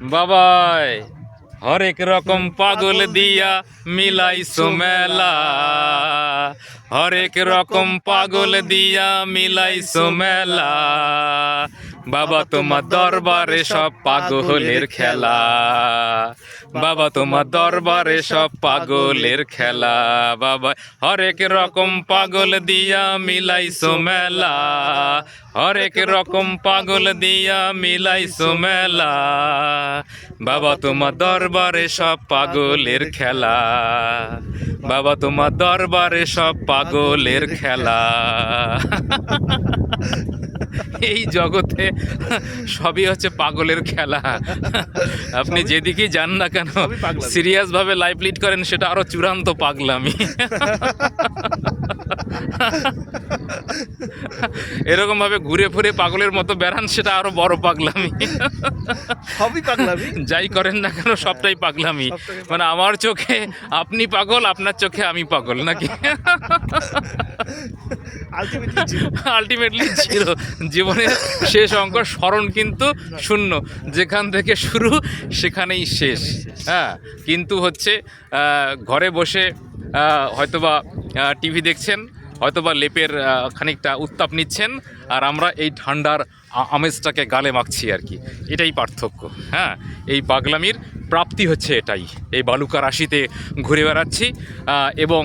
বাবাই হরেক রকম পাগল দিয়া মিলাইছো মেলা। হরেক রকম পাগল দিয়া মিলাইছো মেলা। বাবা তোমার দরবারে সব পাগলের খেলা। বাবা তোমার দরবারে সব পাগলের খেলা। বাবা, হরেক রকম পাগল দিয়া মিলাইছো মেলা। হরেক রকম পাগল দিয়া মিলাইছো মেলা। বাবা তোমার দরবারে সব পাগলের খেলা। বাবা তোমার দরবারে সব পাগলের খেলা। এই জগতে সবই হচ্ছে পাগলের খেলা। আপনি যেদিকেই যান না কেন সবই পাগলামি। সিরিয়াস ভাবে লাইফ লিড করেন সেটা আরও চূড়ান্ত পাগলামি। এরকম ভাবে ঘুরে ফুরে পাগলের মতো বেড়ান সেটা আরও বড় পাগলামি। সবই পাগলামি? যাই করেন না কেন সবটাই পাগলামি। মানে আমার চোখে আপনি পাগল আপনার চোখে আমি পাগল নাকি? আলটিমেটলি আলটিমেটলি ছিল জীবনের শেষ অঙ্ক স্মরণ কিন্তু শূন্য। যেখান থেকে শুরু সেখানেই শেষ। হ্যাঁ কিন্তু হচ্ছে ঘরে বসে হয়তোবা টিভি দেখছেন হয়তোবা লেপের খানিকটা উত্তাপ নিচ্ছেন, আর আমরা এই ঠান্ডার আমেজটাকে গালে মাখছি আর কি। এটাই পার্থক্য হ্যাঁ? এই বাগলামির প্রাপ্তি হচ্ছে এটাই। এই বালুকা রাশিতে ঘুরে বেড়াচ্ছি এবং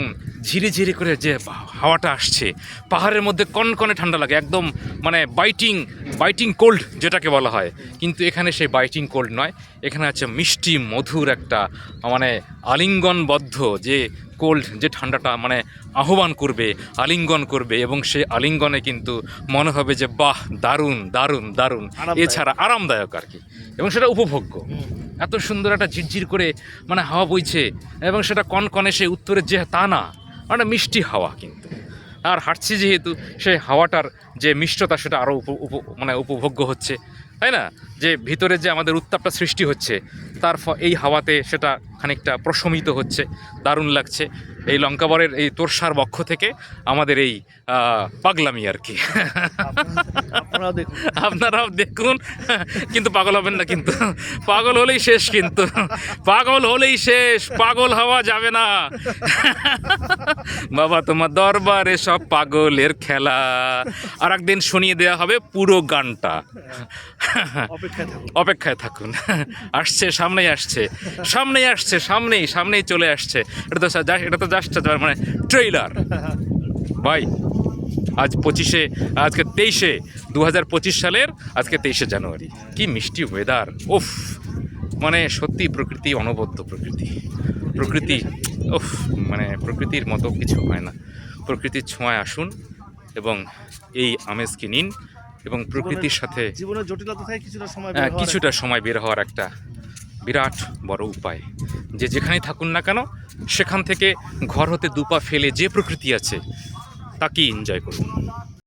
ঝিরি ঝিরি করে যে হাওয়াটা আসছে, পাহাড়ের মধ্যে কনকনে ঠান্ডা লাগে, একদম মানে বাইটিং বাইটিং কোল্ড যেটাকে বলা হয়। কিন্তু এখানে সেই বাইটিং কোল্ড নয়, এখানে আছে মিষ্টি, মধুর একটা মানে আলিঙ্গনবদ্ধ যে কোল্ড যে ঠান্ডাটা মানে আহ্বান করবে আলিঙ্গন করবে এবং সে আলিঙ্গনে কিন্তু মনে হবে যে বাহ দারুণ দারুণ দারুণ। এছাড়া আরামদায়ক আর কি। এবং সেটা উপভোগ্য। এত সুন্দর একটা ঝিরঝির করে মানে হাওয়া বইছে এবং সেটা কনকনে সেই উত্তরের যে তা না মানে মিষ্টি হাওয়া কিন্তু। আর হাঁটছি যেহেতু সেই হাওয়াটার যে মিষ্টতা সেটা আরও মানে উপভোগ্য হচ্ছে। তাই না? যে ভিতরে যে আমাদের উত্তাপটা সৃষ্টি হচ্ছে, তার এই হাওয়াতে সেটা খানিকটা প্রশমিত হচ্ছে, দারুণ লাগছে। এই লঙ্কাবরের এই তোরসার বক্ষ থেকে আমাদের এই পাগলামি আর কি। আপনারাও দেখুন। কিন্তু পাগল হবেন না কিন্তু। পাগল হলেই শেষ কিন্তু। পাগল হলেই শেষ। পাগল হওয়া যাবে না। বাবা তোমার দরবারে সব পাগলের খেলা। আর একদিন শুনিয়ে দেওয়া হবে পুরো গানটা। অপেক্ষায় থাকুন। আসছে সামনেই আসছে। সামনেই আসছে সামনেই সামনেই চলে আসছে। এটা তো এটা তো জাস্ট মানে ট্রেইলার। ভাই আজ পঁচিশে আজকে তেইশে দু হাজার পঁচিশ সালের আজকে তেইশে জানুয়ারি। কি মিষ্টি ওয়েদার উফ মানে সত্যি প্রকৃতি অনবদ্য প্রকৃতি। প্রকৃতি উফ মানে প্রকৃতির মতো কিছু হয় না। প্রকৃতির ছোঁয়ায় আসুন এবং এই আমেজকে নিন এবং প্রকৃতির সাথে জীবনের জটিলতা থেকে কিছুটা সময় হ্যাঁ, কিছুটা সময় বের হওয়ার একটা বিরাট বড় উপায়। যে যেখানেই থাকুন না কেন সেখান থেকে ঘর হতে দুপা ফেলে যে প্রকৃতি আছে তাকেই এনজয় করুন।